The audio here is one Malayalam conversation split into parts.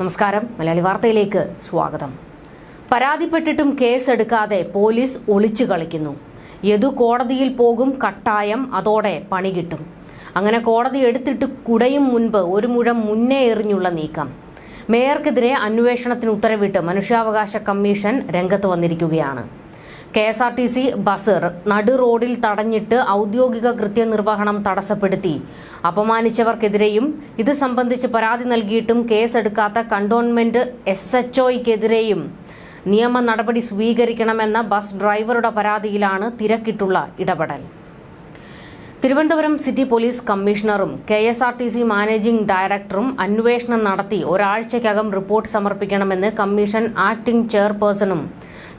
നമസ്കാരം. മലയാളി വാർത്തയിലേക്ക് സ്വാഗതം. പരാതിപ്പെട്ടിട്ടും കേസെടുക്കാതെ പോലീസ് ഒളിച്ചു കളിക്കുന്നു. യദു കോടതിയിൽ പോകും കട്ടായം അതോടെ പണി കിട്ടും. അങ്ങനെ കോടതി എടുത്തിട്ട് കുടയും മുൻപ് ഒരു മുഴം മുന്നേ എറിഞ്ഞുള്ള നീക്കം. മേയർക്കെതിരെ അന്വേഷണത്തിന് ഉത്തരവിട്ട് മനുഷ്യാവകാശ കമ്മീഷൻ രംഗത്ത് വന്നിരിക്കുകയാണ്. K S R T C bus നടു റോഡിൽ തടഞ്ഞിട്ട് ഔദ്യോഗിക കൃത്യനിർവഹണം തടസ്സപ്പെടുത്തി. അപമാനിച്ചവർക്കെതിരെയും ഇത് സംബന്ധിച്ച് പരാതി നൽകിയിട്ടും കേസെടുക്കാത്ത കണ്ടോൺമെന്റ് എസ് എച്ച് ഒയ്ക്കെതിരെയും നിയമ നടപടി സ്വീകരിക്കണമെന്ന ബസ് ഡ്രൈവറുടെ പരാതിയിലാണ് തിരക്കിട്ടുള്ള ഇടപെടൽ. Thiruvananthapuram city police കമ്മീഷണറും K S R T C managing ഡയറക്ടറും അന്വേഷണം നടത്തി ഒരാഴ്ചയ്ക്കകം റിപ്പോർട്ട് സമർപ്പിക്കണമെന്ന് കമ്മീഷൻ ആക്ടിംഗ് ചെയർപേഴ്സണും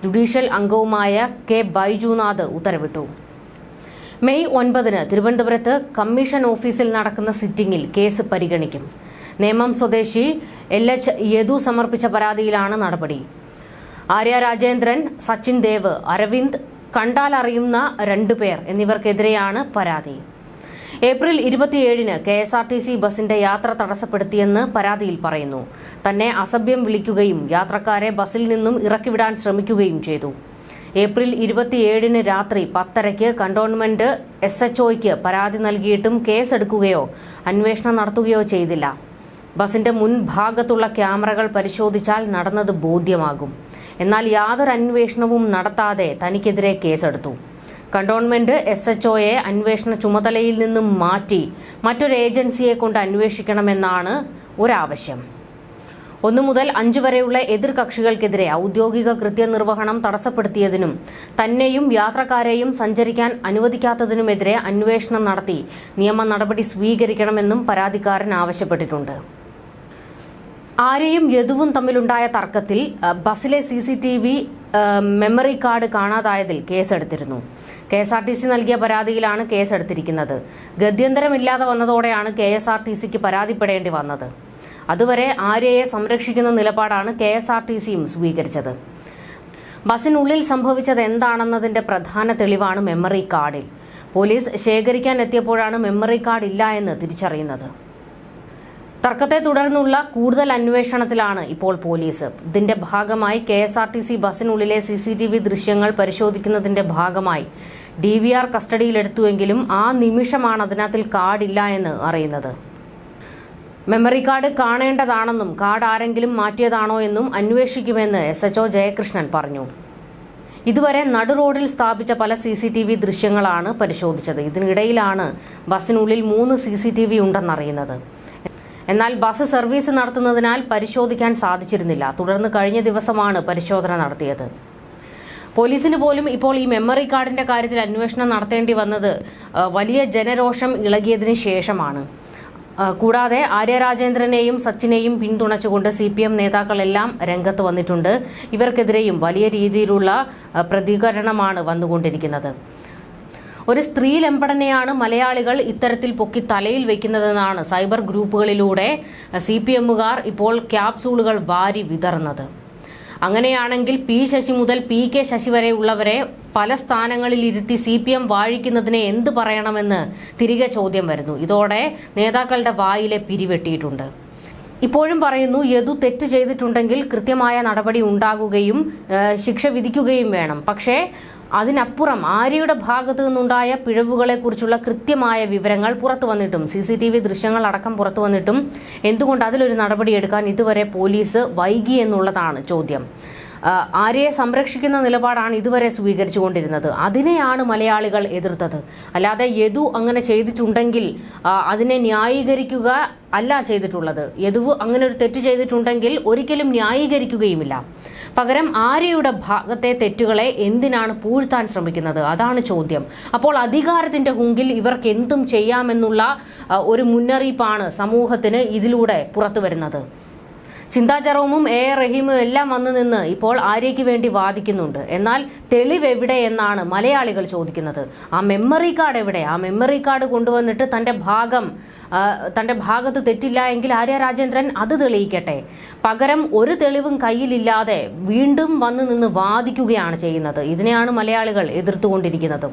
ജുഡീഷ്യൽ അംഗവുമായ കെ ബൈജുനാഥ് ഉത്തരവിട്ടു. മെയ് ഒൻപതിന് തിരുവനന്തപുരത്ത് കമ്മീഷൻ ഓഫീസിൽ നടക്കുന്ന സിറ്റിംഗിൽ കേസ് പരിഗണിക്കും. നേമം സ്വദേശി എൽ എച്ച് യദു സമർപ്പിച്ച പരാതിയിലാണ് നടപടി. ആര്യ രാജേന്ദ്രൻ സച്ചിൻ ദേവ് അരവിന്ദ് കണ്ടാൽ അറിയുന്ന രണ്ടുപേർ എന്നിവർക്കെതിരെയാണ് പരാതി. ഏപ്രിൽ ഇരുപത്തിയേഴിന് K S R T C ബസിന്റെ യാത്ര തടസ്സപ്പെടുത്തിയെന്ന് പരാതിയിൽ പറയുന്നു. തന്നെ അസഭ്യം വിളിക്കുകയും യാത്രക്കാരെ ബസിൽ നിന്നും ഇറക്കിവിടാൻ ശ്രമിക്കുകയും ചെയ്തു. ഏപ്രിൽ ഇരുപത്തിയേഴിന് രാത്രി പത്തരയ്ക്ക് കണ്ടോൺമെന്റ് എസ് എച്ച് ഒയ്ക്ക് പരാതി നൽകിയിട്ടും കേസെടുക്കുകയോ അന്വേഷണം നടത്തുകയോ ചെയ്തില്ല. ബസിന്റെ മുൻഭാഗത്തുള്ള ക്യാമറകൾ പരിശോധിച്ചാൽ നടന്നത് ബോധ്യമാകും. എന്നാൽ യാതൊരു അന്വേഷണവും നടത്താതെ തനിക്കെതിരെ കേസെടുത്തു. കണ്ടോൺമെന്റ് എസ് എച്ച് ഒയെ അന്വേഷണ ചുമതലയിൽ നിന്നും മാറ്റി മറ്റൊരു ഏജൻസിയെ കൊണ്ട് അന്വേഷിക്കണമെന്നാണ് ഒരാവശ്യം. ഒന്നു മുതൽ അഞ്ചു വരെയുള്ള എതിർകക്ഷികൾക്കെതിരെ ഔദ്യോഗിക കൃത്യനിർവഹണം തടസ്സപ്പെടുത്തിയതിനും തന്നെയും യാത്രക്കാരെയും സഞ്ചരിക്കാൻ അനുവദിക്കാത്തതിനുമെതിരെ അന്വേഷണം നടത്തി നിയമ നടപടി സ്വീകരിക്കണമെന്നും പരാതിക്കാരൻ ആവശ്യപ്പെട്ടിട്ടുണ്ട്. ആരെയും യദുവും തമ്മിലുണ്ടായ തർക്കത്തിൽ ബസ്സിലെ C C T V memory card കാണാതായതിൽ കേസെടുത്തിരുന്നു. K S R T C നൽകിയ പരാതിയിലാണ് കേസെടുത്തിരിക്കുന്നത്. ഗത്യന്തരമില്ലാതെ വന്നതോടെയാണ് കെ എസ് ആർ ടി സിക്ക് പരാതിപ്പെടേണ്ടി വന്നത്. അതുവരെ ആര്യയെ സംരക്ഷിക്കുന്ന നിലപാടാണ് കെ എസ് ആർ ടി സിയും സ്വീകരിച്ചത്. ബസ്സിനുള്ളിൽ സംഭവിച്ചത് എന്താണെന്നതിന്റെ പ്രധാന തെളിവാണ് മെമ്മറി കാർഡിൽ. പോലീസ് ശേഖരിക്കാൻ എത്തിയപ്പോഴാണ് മെമ്മറി കാർഡ് ഇല്ല എന്ന് തിരിച്ചറിയുന്നത്. തർക്കത്തെ തുടർന്നുള്ള കൂടുതൽ അന്വേഷണത്തിലാണ് ഇപ്പോൾ പോലീസ്. ഇതിന്റെ ഭാഗമായി K S R T C ബസിനുള്ളിലെ C C T V ദൃശ്യങ്ങൾ പരിശോധിക്കുന്നതിന്റെ ഭാഗമായി ഡി വി ആർ കസ്റ്റഡിയിലെടുത്തുവെങ്കിലും ആ നിമിഷമാണ് അതിനകത്തിൽ കാർഡില്ല എന്ന് അറിയുന്നത്. മെമ്മറി കാർഡ് കാണേണ്ടതാണെന്നും കാർഡ് ആരെങ്കിലും മാറ്റിയതാണോ എന്നും അന്വേഷിക്കുമെന്ന് എസ് എച്ച്ഒ ജയകൃഷ്ണൻ പറഞ്ഞു. ഇതുവരെ നടു റോഡിൽ സ്ഥാപിച്ച പല സി സി ടി വി ദൃശ്യങ്ങളാണ് പരിശോധിച്ചത്. ഇതിനിടയിലാണ് ബസ്സിനുള്ളിൽ മൂന്ന് സി സി ടി വി ഉണ്ടെന്നറിയുന്നത്. എന്നാൽ ബസ് സർവീസ് നടത്തുന്നതിനാൽ പരിശോധിക്കാൻ സാധിച്ചിരുന്നില്ല. തുടർന്ന് കഴിഞ്ഞ ദിവസമാണ് പരിശോധന നടത്തിയത്. പോലീസിന് പോലും ഇപ്പോൾ ഈ മെമ്മറി കാർഡിന്റെ കാര്യത്തിൽ അന്വേഷണം നടത്തേണ്ടി വന്നത് വലിയ ജനരോഷം ഇളകിയതിനു ശേഷമാണ്. കൂടാതെ ആര്യ രാജേന്ദ്രനെയും സച്ചിനെയും പിന്തുണച്ചുകൊണ്ട് സി പി എം നേതാക്കളെല്ലാം രംഗത്ത് വന്നിട്ടുണ്ട്. ഇവർക്കെതിരെയും വലിയ രീതിയിലുള്ള പ്രതികരണമാണ് വന്നുകൊണ്ടിരിക്കുന്നത്. ഒരു സ്ത്രീ ലംബടനെയാണ് മലയാളികൾ ഇത്തരത്തിൽ പൊക്കി തലയിൽ വെക്കുന്നതെന്നാണ് സൈബർ ഗ്രൂപ്പുകളിലൂടെ സി പി എമ്മുകാർ ഇപ്പോൾ ക്യാപ്സൂളുകൾ വാരി വിതറുന്നത്. അങ്ങനെയാണെങ്കിൽ പി ശശി മുതൽ പി കെ ശശി വരെ ഉള്ളവരെ പല സ്ഥാനങ്ങളിൽ ഇരുത്തി സി പി എം വാഴിക്കുന്നതിനെ എന്ത് പറയണമെന്ന് തിരികെ ചോദ്യം വരുന്നു. ഇതോടെ നേതാക്കളുടെ വായിലെ പിരിവെട്ടിയിട്ടുണ്ട്. ഇപ്പോഴും പറയുന്നു യദു തെറ്റ് ചെയ്തിട്ടുണ്ടെങ്കിൽ കൃത്യമായ നടപടി ഉണ്ടാകുകയും ശിക്ഷ വിധിക്കുകയും വേണം. പക്ഷേ അതിനപ്പുറം ആര്യയുടെ ഭാഗത്തു നിന്നുണ്ടായ പിഴവുകളെക്കുറിച്ചുള്ള കൃത്യമായ വിവരങ്ങൾ പുറത്തു വന്നിട്ടും സി സി ടി വി ദൃശ്യങ്ങൾ അടക്കം പുറത്തു വന്നിട്ടും എന്തുകൊണ്ട് അതിലൊരു നടപടിയെടുക്കാൻ ഇതുവരെ പോലീസ് വൈകി എന്നുള്ളതാണ് ചോദ്യം. ആര്യയെ സംരക്ഷിക്കുന്ന നിലപാടാണ് ഇതുവരെ സ്വീകരിച്ചുകൊണ്ടിരുന്നത്? അതിനെയാണ് മലയാളികൾ എതിർത്തത്. അല്ലാതെ യദു അങ്ങനെ ചെയ്തിട്ടുണ്ടെങ്കിൽ അതിനെ ന്യായീകരിക്കുക അല്ല ചെയ്തിട്ടുള്ളത്. യദുവ് അങ്ങനെ ഒരു തെറ്റ് ചെയ്തിട്ടുണ്ടെങ്കിൽ ഒരിക്കലും ന്യായീകരിക്കുകയുമില്ല. പകരം ആര്യയുടെ ഭാഗത്തെ തെറ്റുകളെ എന്തിനാണ് പൂഴ്ത്താൻ ശ്രമിക്കുന്നത്? അതാണ് ചോദ്യം. അപ്പോൾ അധികാരത്തിന്റെ മുങ്കിൽ ഇവർക്ക് എന്തും ചെയ്യാമെന്നുള്ള ഒരു മുന്നറിയിപ്പാണ് സമൂഹത്തിന് ഇതിലൂടെ പുറത്തു വരുന്നത് ചിന്താ ജെറോമും എ റഹീമും എല്ലാം വന്നു നിന്ന് ഇപ്പോൾ ആര്യയ്ക്ക് വേണ്ടി വാദിക്കുന്നുണ്ട്. എന്നാൽ തെളിവ് എവിടെ എന്നാണ് മലയാളികൾ ചോദിക്കുന്നത്. ആ മെമ്മറി കാർഡ് എവിടെ? ആ മെമ്മറി കാർഡ് കൊണ്ടുവന്നിട്ട് തന്റെ ഭാഗം തന്റെ ഭാഗത്ത് തെറ്റില്ല എങ്കിൽ ആര്യ രാജേന്ദ്രൻ അത് തെളിയിക്കട്ടെ. പകരം ഒരു തെളിവും കയ്യിലില്ലാതെ വീണ്ടും വന്നു നിന്ന് വാദിക്കുകയാണ് ചെയ്യുന്നത്. ഇതിനെയാണ് മലയാളികൾ എതിർത്തുകൊണ്ടിരിക്കുന്നത്.